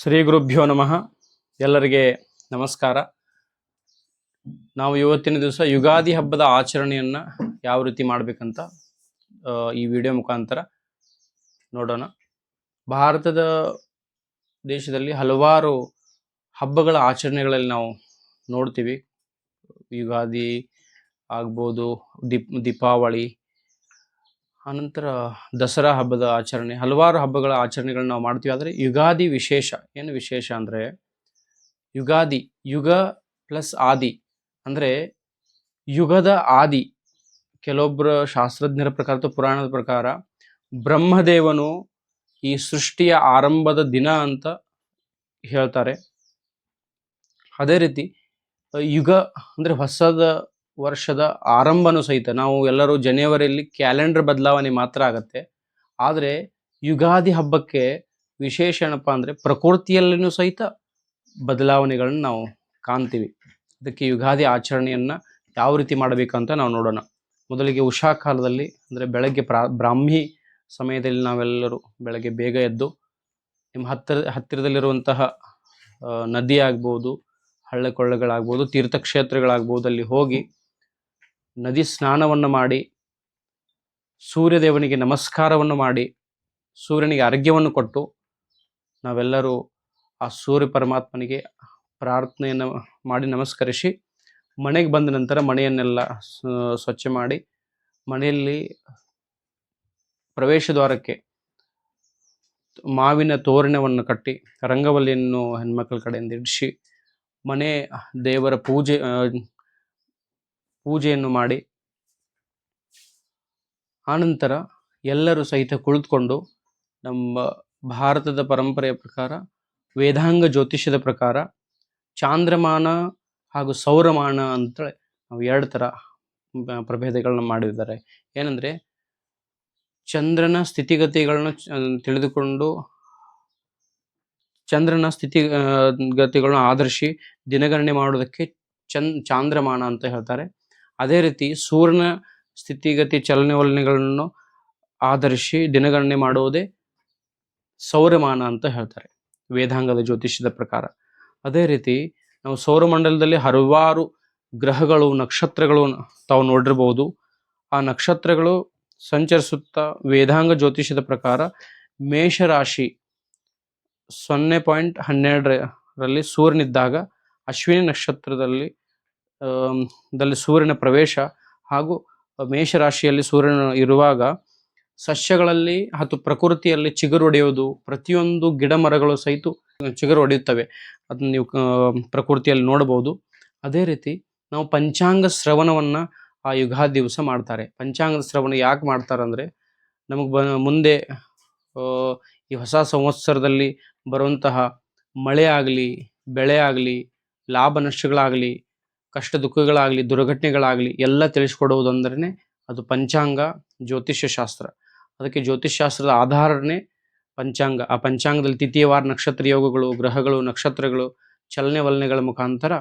ಶ್ರೀ ಗುರುಭ್ಯೋ ನಮಃ. ಎಲ್ಲರಿಗೆ ನಮಸ್ಕಾರ. ನಾವು ಇವತ್ತಿನ ದಿವಸ ಯುಗಾದಿ ಹಬ್ಬದ ಆಚರಣೆಯನ್ನ ಯಾವ ರೀತಿ ಮಾಡಬೇಕಂತ ಈ ವಿಡಿಯೋ ಮುಖಾಂತರ ನೋಡೋಣ. ಭಾರತದ ದೇಶದಲ್ಲಿ ಹಲವಾರು ಹಬ್ಬಗಳ ಆಚರಣೆಗಳಲ್ಲಿ ನಾವು ನೋಡ್ತೀವಿ. ಯುಗಾದಿ ಆಗ್ಬೋದು, ದೀಪ್, ದೀಪಾವಳಿ ಆನಂತರ ದಸರಾ ಹಬ್ಬದ ಆಚರಣೆ, ಹಲವಾರು ಹಬ್ಬಗಳ ಆಚರಣೆಗಳನ್ನ ನಾವು ಮಾಡ್ತೀವಿ. ಆದರೆ ಯುಗಾದಿ ವಿಶೇಷ, ಏನು ವಿಶೇಷ ಅಂದರೆ ಯುಗಾದಿ, ಯುಗ ಪ್ಲಸ್ ಆದಿ ಅಂದರೆ ಯುಗದ ಆದಿ. ಕೆಲವೊಬ್ಬರ ಶಾಸ್ತ್ರಜ್ಞರ ಪ್ರಕಾರ ಅಥವಾ ಪುರಾಣದ ಪ್ರಕಾರ ಬ್ರಹ್ಮದೇವನು ಈ ಸೃಷ್ಟಿಯ ಆರಂಭದ ದಿನ ಅಂತ ಹೇಳ್ತಾರೆ. ಅದೇ ರೀತಿ, ಯುಗ ಅಂದರೆ ಹೊಸದ ವರ್ಷದ ಆರಂಭನೂ ಸಹಿತ ನಾವು ಎಲ್ಲರೂ ಜನವರಿಯಲ್ಲಿ ಕ್ಯಾಲೆಂಡರ್ ಬದಲಾವಣೆ ಮಾತ್ರ ಆಗುತ್ತೆ. ಆದರೆ ಯುಗಾದಿ ಹಬ್ಬಕ್ಕೆ ವಿಶೇಷ ಏನಪ್ಪ ಅಂದರೆ ಪ್ರಕೃತಿಯಲ್ಲಿನೂ ಸಹಿತ ಬದಲಾವಣೆಗಳನ್ನು ನಾವು ಕಾಣ್ತೀವಿ. ಅದಕ್ಕೆ ಯುಗಾದಿ ಆಚರಣೆಯನ್ನು ಯಾವ ರೀತಿ ಮಾಡಬೇಕಂತ ನಾವು ನೋಡೋಣ. ಮೊದಲಿಗೆ ಉಷಾ ಕಾಲದಲ್ಲಿ ಅಂದರೆ ಬೆಳಗ್ಗೆ ಪ್ರಾ, ಬ್ರಾಹ್ಮಿ ಸಮಯದಲ್ಲಿ ನಾವೆಲ್ಲರೂ ಬೆಳಗ್ಗೆ ಬೇಗ ಎದ್ದು ನಿಮ್ಮ ಹತ್ತಿರ ಹತ್ತಿರದಲ್ಲಿರುವಂತಹ ನದಿ ಆಗ್ಬೋದು, ಹಳ್ಳ ಕೊಳ್ಳಗಳಾಗ್ಬೋದು, ತೀರ್ಥಕ್ಷೇತ್ರಗಳಾಗ್ಬೋದು ಅಲ್ಲಿ ಹೋಗಿ ನದಿ ಸ್ನಾನವನ್ನು ಮಾಡಿ, ಸೂರ್ಯದೇವನಿಗೆ ನಮಸ್ಕಾರವನ್ನು ಮಾಡಿ, ಸೂರ್ಯನಿಗೆ ಅರ್ಘ್ಯವನ್ನು ಕೊಟ್ಟು ನಾವೆಲ್ಲರೂ ಆ ಸೂರ್ಯ ಪರಮಾತ್ಮನಿಗೆ ಪ್ರಾರ್ಥನೆಯನ್ನು ಮಾಡಿ ನಮಸ್ಕರಿಸಿ, ಮನೆಗೆ ಬಂದ ನಂತರ ಮನೆಯನ್ನೆಲ್ಲ ಸ್ವಚ್ಛ ಮಾಡಿ, ಮನೆಯಲ್ಲಿ ಪ್ರವೇಶ ದ್ವಾರಕ್ಕೆ ಮಾವಿನ ತೋರಣವನ್ನು ಕಟ್ಟಿ, ರಂಗವಲ್ಲಿಯನ್ನು ಹೆಣ್ಮಕ್ಳ ಕಡೆಯಿಂದ ಇಡಿಸಿ, ಮನೆ ದೇವರ ಪೂಜೆ ಪೂಜೆಯನ್ನು ಮಾಡಿ ಆನಂತರ ಎಲ್ಲರೂ ಸಹಿತ ಕುಳಿತುಕೊಂಡು ನಮ್ಮ ಭಾರತದ ಪರಂಪರೆಯ ಪ್ರಕಾರ ವೇದಾಂಗ ಜ್ಯೋತಿಷ್ಯದ ಪ್ರಕಾರ ಚಾಂದ್ರಮಾನ ಹಾಗೂ ಸೌರಮಾನ ಅಂತ ನಾವು ಎರಡು ಥರ ಪ್ರಭೇದಗಳನ್ನ ಮಾಡಿದ್ದಾರೆ. ಏನಂದರೆ ಚಂದ್ರನ ಸ್ಥಿತಿಗತಿಗಳನ್ನ ತಿಳಿದುಕೊಂಡು ಚಂದ್ರನ ಸ್ಥಿತಿ ಆ, ಗತಿಗಳನ್ನ ಆಧರಿಸಿ ದಿನಗಣನೆ ಮಾಡೋದಕ್ಕೆ ಚಂದ್ ಚಾಂದ್ರಮಾನ ಅಂತ ಹೇಳ್ತಾರೆ. ಅದೇ ರೀತಿ ಸೂರ್ಯನ ಸ್ಥಿತಿಗತಿ ಚಲನೆ ವಲನೆಗಳನ್ನು ಆಧರಿಸಿ ದಿನಗಣನೆ ಮಾಡುವುದೇ ಸೌರಮಾನ ಅಂತ ಹೇಳ್ತಾರೆ, ವೇದಾಂಗದ ಜ್ಯೋತಿಷ್ಯದ ಪ್ರಕಾರ. ಅದೇ ರೀತಿ ನಾವು ಸೌರಮಂಡಲದಲ್ಲಿ ಹಲವಾರು ಗ್ರಹಗಳು, ನಕ್ಷತ್ರಗಳು ತಾವು ನೋಡಿರ್ಬೋದು. ಆ ನಕ್ಷತ್ರಗಳು ಸಂಚರಿಸುತ್ತಾ ವೇದಾಂಗ ಜ್ಯೋತಿಷ್ಯದ ಪ್ರಕಾರ ಮೇಷರಾಶಿ ಸೊನ್ನೆ ಪಾಯಿಂಟ್ ಹನ್ನೆರಡರಲ್ಲಿ ಸೂರ್ಯನಿದ್ದಾಗ ಅಶ್ವಿನಿ ನಕ್ಷತ್ರದಲ್ಲಿ ದಲ್ಲಿ ಸೂರ್ಯನ ಪ್ರವೇಶ ಹಾಗೂ ಮೇಷರಾಶಿಯಲ್ಲಿ ಸೂರ್ಯನ ಇರುವಾಗ ಸಸ್ಯಗಳಲ್ಲಿ ಅಥವಾ ಪ್ರಕೃತಿಯಲ್ಲಿ ಚಿಗುರು ಪ್ರತಿಯೊಂದು ಗಿಡ ಮರಗಳು ಸಹಿತ ಚಿಗುರು ಹೊಡೆಯುತ್ತವೆ. ಅದನ್ನು ನೀವು ಪ್ರಕೃತಿಯಲ್ಲಿ ನೋಡಬಹುದು. ಅದೇ ರೀತಿ ನಾವು ಪಂಚಾಂಗ ಶ್ರವಣವನ್ನು ಆ ಯುಗಾದಿ ದಿವಸ ಮಾಡ್ತಾರೆ. ಪಂಚಾಂಗದ ಶ್ರವಣ ಯಾಕೆ ಮಾಡ್ತಾರೆ ಅಂದ್ರೆ ನಮಗೆ ಬ, ಮುಂದೆ ಈ ಹೊಸ ಸಂವತ್ಸರದಲ್ಲಿ ಬರುವಂತಹ ಮಳೆ ಆಗಲಿ, ಬೆಳೆ ಆಗಲಿ, ಲಾಭ ನಷ್ಟಗಳಾಗಲಿ ಕಷ್ಟ ದುಃಖಗಳಾಗಲಿ, ದುರ್ಘಟನೆಗಳಾಗಲಿ ಎಲ್ಲ ತಿಳಿಸ್ಕೊಡುವುದಂದ್ರೆ ಅದು ಪಂಚಾಂಗ ಜ್ಯೋತಿಷ್ಯ ಶಾಸ್ತ್ರ. ಅದಕ್ಕೆ ಜ್ಯೋತಿಷ್ ಶಾಸ್ತ್ರದ ಆಧಾರನೇ ಪಂಚಾಂಗ. ಆ ಪಂಚಾಂಗದಲ್ಲಿ ತಿಥಿಯವಾರ ನಕ್ಷತ್ರ ಯೋಗಗಳು, ಗ್ರಹಗಳು, ನಕ್ಷತ್ರಗಳು, ಚಲನೆ ವಲನೆಗಳ ಮುಖಾಂತರ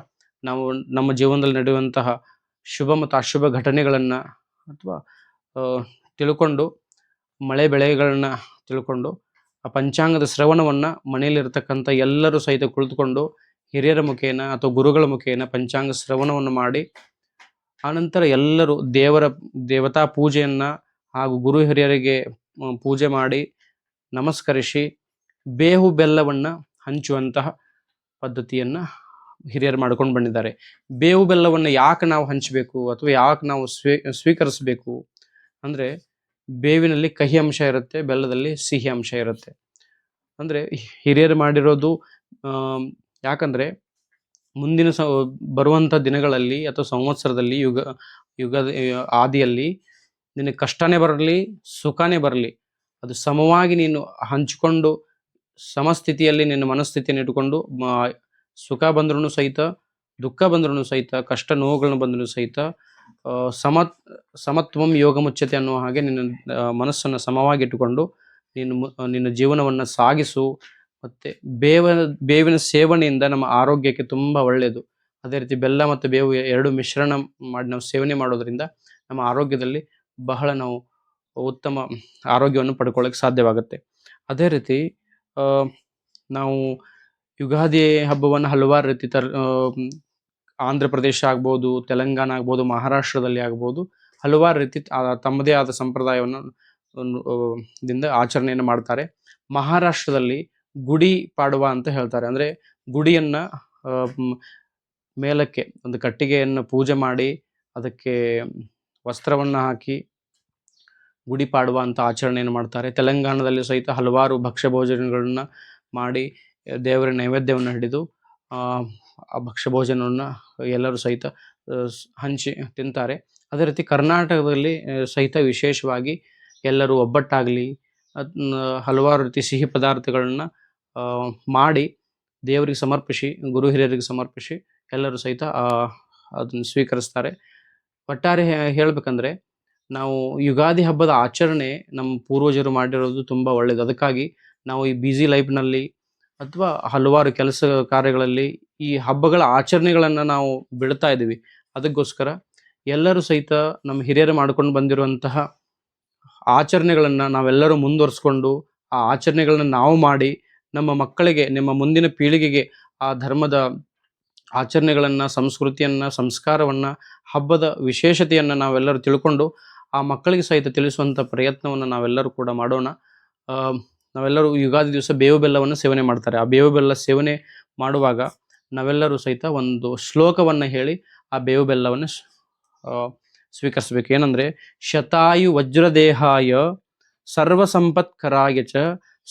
ನಾವು ನಮ್ಮ ಜೀವನದಲ್ಲಿ ನಡೆಯುವಂತಹ ಶುಭ ಮತ್ತು ಅಶುಭ ಘಟನೆಗಳನ್ನ ಅಥವಾ ತಿಳ್ಕೊಂಡು, ಮಳೆ ಬೆಳೆಗಳನ್ನು ತಿಳ್ಕೊಂಡು, ಆ ಪಂಚಾಂಗದ ಶ್ರವಣವನ್ನ ಮನೆಯಲ್ಲಿರ್ತಕ್ಕಂಥ ಎಲ್ಲರೂ ಸಹಿತ ಕುಳಿತುಕೊಂಡು ಹಿರಿಯರ ಮುಖೇನ ಅಥವಾ ಗುರುಗಳ ಮುಖೇನ ಪಂಚಾಂಗ ಶ್ರವಣವನ್ನು ಮಾಡಿ, ಆನಂತರ ಎಲ್ಲರೂ ದೇವರ ದೇವತಾ ಪೂಜೆಯನ್ನ ಹಾಗೂ ಗುರು ಹಿರಿಯರಿಗೆ ಪೂಜೆ ಮಾಡಿ ನಮಸ್ಕರಿಸಿ ಬೇವು ಬೆಲ್ಲವನ್ನು ಹಂಚುವಂತಹ ಪದ್ಧತಿಯನ್ನ ಹಿರಿಯರು ಮಾಡ್ಕೊಂಡು ಬಂದಿದ್ದಾರೆ. ಬೇವು ಬೆಲ್ಲವನ್ನು ಯಾಕೆ ನಾವು ಹಂಚಬೇಕು ಅಥವಾ ಯಾಕೆ ನಾವು ಸ್ವೀ, ಸ್ವೀಕರಿಸಬೇಕು ಅಂದರೆ ಬೇವಿನಲ್ಲಿ ಕಹಿ ಅಂಶ ಇರುತ್ತೆ, ಬೆಲ್ಲದಲ್ಲಿ ಸಿಹಿ ಅಂಶ ಇರುತ್ತೆ. ಅಂದರೆ ಹಿರಿಯರು ಮಾಡಿರೋದು ಯಾಕಂದ್ರೆ ಮುಂದಿನ ಸ, ಬರುವಂಥ ದಿನಗಳಲ್ಲಿ ಅಥವಾ ಸಂವತ್ಸರದಲ್ಲಿ ಯುಗ, ಯುಗದ ಆದಿಯಲ್ಲಿ ನಿನಗೆ ಕಷ್ಟನೇ ಬರಲಿ, ಸುಖನೇ ಬರಲಿ, ಅದು ಸಮವಾಗಿ ನೀನು ಹಂಚಿಕೊಂಡು ಸಮಸ್ಥಿತಿಯಲ್ಲಿ ನಿನ್ನ ಮನಸ್ಥಿತಿಯನ್ನು ಇಟ್ಟುಕೊಂಡು ಸುಖ ಬಂದ್ರೂ ಸಹಿತ, ದುಃಖ ಬಂದ್ರೂ ಸಹಿತ, ಕಷ್ಟ ನೋವುಗಳನ್ನು ಬಂದರೂ ಸಹಿತ ಸಮ ಸಮತ್ವಂ ಯೋಗ ಮುಚ್ಚತೆ ಅನ್ನುವ ಹಾಗೆ ನಿನ್ನ ಮನಸ್ಸನ್ನು ಸಮವಾಗಿ ಇಟ್ಟುಕೊಂಡು ನೀನು ನಿನ್ನ ಜೀವನವನ್ನು ಸಾಗಿಸು. ಮತ್ತೆ ಬೇವನ ಬೇವಿನ ಸೇವನೆಯಿಂದ ನಮ್ಮ ಆರೋಗ್ಯಕ್ಕೆ ತುಂಬ ಒಳ್ಳೆಯದು. ಅದೇ ರೀತಿ ಬೆಲ್ಲ ಮತ್ತು ಬೇವು ಎರಡು ಮಿಶ್ರಣ ಮಾಡಿ ನಾವು ಸೇವನೆ ಮಾಡೋದರಿಂದ ನಮ್ಮ ಆರೋಗ್ಯದಲ್ಲಿ ಬಹಳ ನಾವು ಉತ್ತಮ ಆರೋಗ್ಯವನ್ನು ಪಡ್ಕೊಳ್ಳೋಕೆ ಸಾಧ್ಯವಾಗುತ್ತೆ. ಅದೇ ರೀತಿ ನಾವು ಯುಗಾದಿ ಹಬ್ಬವನ್ನು ಹಲವಾರು ರೀತಿ ತರ ಆಂಧ್ರ ಪ್ರದೇಶ ಆಗ್ಬೋದು, ತೆಲಂಗಾಣ ಆಗ್ಬೋದು, ಮಹಾರಾಷ್ಟ್ರದಲ್ಲಿ ಆಗ್ಬೋದು, ಹಲವಾರು ರೀತಿ ತಮ್ಮದೇ ಆದ ಸಂಪ್ರದಾಯವನ್ನು ದಿಂದ ಆಚರಣೆಯನ್ನು ಮಾಡ್ತಾರೆ. ಮಹಾರಾಷ್ಟ್ರದಲ್ಲಿ ಗುಡಿ ಪಾಡುವ ಅಂತ ಹೇಳ್ತಾರೆ. ಅಂದ್ರೆ ಗುಡಿಯನ್ನ ಮೇಲಕ್ಕೆ ಒಂದು ಕಟ್ಟಿಗೆಯನ್ನು ಪೂಜೆ ಮಾಡಿ ಅದಕ್ಕೆ ವಸ್ತ್ರವನ್ನು ಹಾಕಿ ಗುಡಿ ಪಾಡುವ ಅಂತ ಆಚರಣೆಯನ್ನು ಮಾಡ್ತಾರೆ. ತೆಲಂಗಾಣದಲ್ಲಿ ಸಹಿತ ಹಲವಾರು ಭಕ್ಷ್ಯ ಭೋಜನಗಳನ್ನು ಮಾಡಿ ದೇವರ ನೈವೇದ್ಯವನ್ನು ಹಿಡಿದು, ಆ ಭಕ್ಷ್ಯ ಭೋಜನವನ್ನು ಎಲ್ಲರೂ ಸಹಿತ ಹಂಚಿ ತಿಂತಾರೆ. ಅದೇ ರೀತಿ ಕರ್ನಾಟಕದಲ್ಲಿ ಸಹಿತ ವಿಶೇಷವಾಗಿ ಎಲ್ಲರೂ ಒಬ್ಬಟ್ಟಾಗಲಿ ಹಲವಾರು ರೀತಿ ಸಿಹಿ ಪದಾರ್ಥಗಳನ್ನ ಮಾಡಿ ದೇವರಿಗೆ ಸಮರ್ಪಿಸಿ, ಗುರು ಹಿರಿಯರಿಗೆ ಸಮರ್ಪಿಸಿ ಎಲ್ಲರೂ ಸಹಿತ ಅದನ್ನು ಸ್ವೀಕರಿಸ್ತಾರೆ. ಒಟ್ಟಾರೆ ಹೇಳ್ಬೇಕಂದ್ರೆ ನಾವು ಯುಗಾದಿ ಹಬ್ಬದ ಆಚರಣೆ ನಮ್ಮ ಪೂರ್ವಜರು ಮಾಡಿರೋದು ತುಂಬ ಒಳ್ಳೆಯದು ಅದಕ್ಕಾಗಿ ನಾವು ಈ ಬ್ಯುಸಿ ಲೈಫ್ನಲ್ಲಿ ಅಥವಾ ಹಲವಾರು ಕೆಲಸ ಕಾರ್ಯಗಳಲ್ಲಿ ಈ ಹಬ್ಬಗಳ ಆಚರಣೆಗಳನ್ನು ನಾವು ಬಿಡ್ತಾ ಇದ್ದೀವಿ. ಅದಕ್ಕೋಸ್ಕರ ಎಲ್ಲರೂ ಸಹಿತ ನಮ್ಮ ಹಿರಿಯರು ಮಾಡ್ಕೊಂಡು ಬಂದಿರುವಂತಹ ಆಚರಣೆಗಳನ್ನು ನಾವೆಲ್ಲರೂ ಮುಂದುವರಿಸ್ಕೊಂಡು ಆ ಆಚರಣೆಗಳನ್ನು ನಾವು ಮಾಡಿ ನಮ್ಮ ಮಕ್ಕಳಿಗೆ, ನಿಮ್ಮ ಮುಂದಿನ ಪೀಳಿಗೆಗೆ ಆ ಧರ್ಮದ ಆಚರಣೆಗಳನ್ನು, ಸಂಸ್ಕೃತಿಯನ್ನು, ಸಂಸ್ಕಾರವನ್ನು, ಹಬ್ಬದ ವಿಶೇಷತೆಯನ್ನು ನಾವೆಲ್ಲರೂ ತಿಳ್ಕೊಂಡು ಆ ಮಕ್ಕಳಿಗೆ ಸಹಿತ ತಿಳಿಸುವಂಥ ಪ್ರಯತ್ನವನ್ನು ನಾವೆಲ್ಲರೂ ಕೂಡ ಮಾಡೋಣ. ನಾವೆಲ್ಲರೂ ಯುಗಾದಿ ದಿವಸ ಬೇವು ಬೆಲ್ಲವನ್ನು ಸೇವನೆ ಮಾಡ್ತಾರೆ. ಆ ಬೇವು ಬೆಲ್ಲ ಸೇವನೆ ಮಾಡುವಾಗ ನಾವೆಲ್ಲರೂ ಸಹಿತ ಒಂದು ಶ್ಲೋಕವನ್ನು ಹೇಳಿ ಆ ಬೇವು ಬೆಲ್ಲವನ್ನು ಸ್ವೀಕರಿಸಬೇಕು. ಏನಂದರೆ, ಶತಾಯು ವಜ್ರದೇಹಾಯ ಸರ್ವಸಂಪತ್ಕರಾಯ ಚ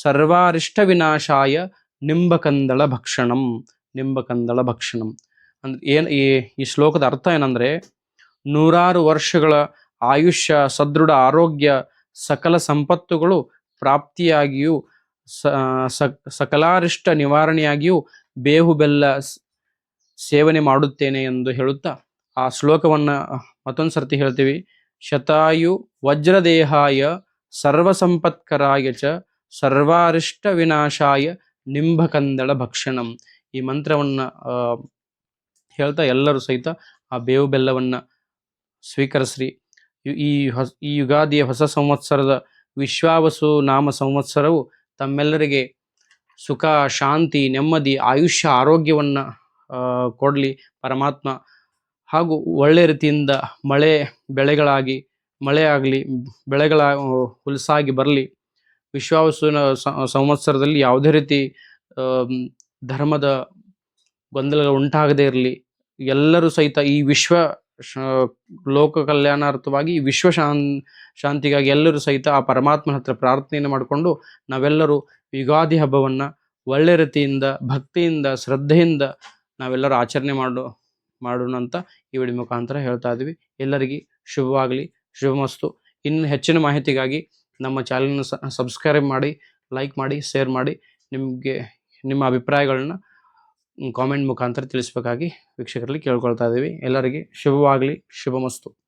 ಸರ್ವಾರಿಷ್ಟ ವಿನಾಶಾಯ ನಿಂಬಕಂದಳ ಭಕ್ಷಣಂ ನಿಂಬಕಂದಳ ಭಕ್ಷಣಂ. ಅಂದ್ರೆ ಏನು ಈ ಈ ಶ್ಲೋಕದ ಅರ್ಥ ಏನಂದ್ರೆ, ನೂರಾರು ವರ್ಷಗಳ ಆಯುಷ್ಯ, ಸದೃಢ ಆರೋಗ್ಯ, ಸಕಲ ಸಂಪತ್ತುಗಳು ಪ್ರಾಪ್ತಿಯಾಗಿಯೂ, ಸ ಸಕಲಾರಿಷ್ಟ ನಿವಾರಣೆಯಾಗಿಯೂ ಬೇವು ಬೆಲ್ಲ ಸೇವನೆ ಮಾಡುತ್ತೇನೆ ಎಂದು ಹೇಳುತ್ತಾ, ಆ ಶ್ಲೋಕವನ್ನ ಮತ್ತೊಂದು ಸರ್ತಿ ಹೇಳ್ತೀವಿ. ಶತಾಯು ವಜ್ರದೇಹಾಯ ಸರ್ವಸಂಪತ್ಕರಾಯ ಚ ಸರ್ವಾರಿಷ್ಟ ವಿನಾಶಾಯ ನಿಂಬಕಂದಳ ಭಕ್ಷಣಂ. ಈ ಮಂತ್ರವನ್ನ ಹೇಳ್ತಾ ಎಲ್ಲರೂ ಸಹಿತ ಆ ಬೇವು ಬೆಲ್ಲವನ್ನ ಸ್ವೀಕರಿಸ್ರಿ. ಈ- ಹೊಸ, ಈ ಯುಗಾದಿಯ ಹೊಸ ಸಂವತ್ಸರದ ವಿಶ್ವಾವಸು ನಾಮ ಸಂವತ್ಸರವು ತಮ್ಮೆಲ್ಲರಿಗೆ ಸುಖ, ಶಾಂತಿ, ನೆಮ್ಮದಿ, ಆಯುಷ್ಯ, ಆರೋಗ್ಯವನ್ನ ಕೊಡ್ಲಿ. ಪರಮಾತ್ಮ ಹಾಗೂ ಒಳ್ಳೆ ರೀತಿಯಿಂದ ಮಳೆ ಬೆಳೆಗಳಾಗಿ, ಮಳೆ ಆಗಲಿ, ಬೆಳೆಗಳ ಹುಲಸಾಗಿ ಬರಲಿ. ವಿಶ್ವಾವಸುವಿನ ಸ- ಸಂವತ್ಸರದಲ್ಲಿ ಯಾವುದೇ ರೀತಿ ಧರ್ಮದ ಗೊಂದಲಗಳು ಉಂಟಾಗದೇ ಇರಲಿ, ಎಲ್ಲರೂ ಸಹಿತ ಈ ವಿಶ್ವ ಲೋಕ ಕಲ್ಯಾಣಾರ್ಥವಾಗಿ ವಿಶ್ವ ಶಾನ್, ಶಾಂತಿಗಾಗಿ ಎಲ್ಲರೂ ಸಹಿತ ಆ ಪರಮಾತ್ಮನ ಹತ್ರ ಪ್ರಾರ್ಥನೆಯನ್ನು ಮಾಡಿಕೊಂಡು ನಾವೆಲ್ಲರೂ ಯುಗಾದಿ ಹಬ್ಬವನ್ನು ಒಳ್ಳೆ ರೀತಿಯಿಂದ, ಭಕ್ತಿಯಿಂದ, ಶ್ರದ್ಧೆಯಿಂದ ನಾವೆಲ್ಲರೂ ಆಚರಣೆ ಮಾಡು, ಮಾಡೋಣ ಅಂತ ಈ ವಿಡಿಯೋ ಮುಖಾಂತರ ಹೇಳ್ತಾ ಇದ್ವಿ ಎಲ್ಲರಿಗೆ ಶುಭವಾಗಲಿ, ಶುಭಮಸ್ತು. ಇನ್ನು ಹೆಚ್ಚಿನ ಮಾಹಿತಿಗಾಗಿ ನಮ್ಮ ಚಾನಲ್ನ ಸಬ್ಸ್ಕ್ರೈಬ್ ಮಾಡಿ, ಲೈಕ್ ಮಾಡಿ, ಶೇರ್ ಮಾಡಿ. ನಿಮಗೆ, ನಿಮ್ಮ ಅಭಿಪ್ರಾಯಗಳನ್ನ ಕಾಮೆಂಟ್ ಮುಖಾಂತರ ತಿಳಿಸ್ಬೇಕಾಗಿ ವೀಕ್ಷಕರಲ್ಲಿ ಕೇಳ್ಕೊಳ್ತಾ ಇದ್ದೀವಿ. ಎಲ್ಲರಿಗೆ ಶುಭವಾಗಲಿ, ಶುಭಮಸ್ತು.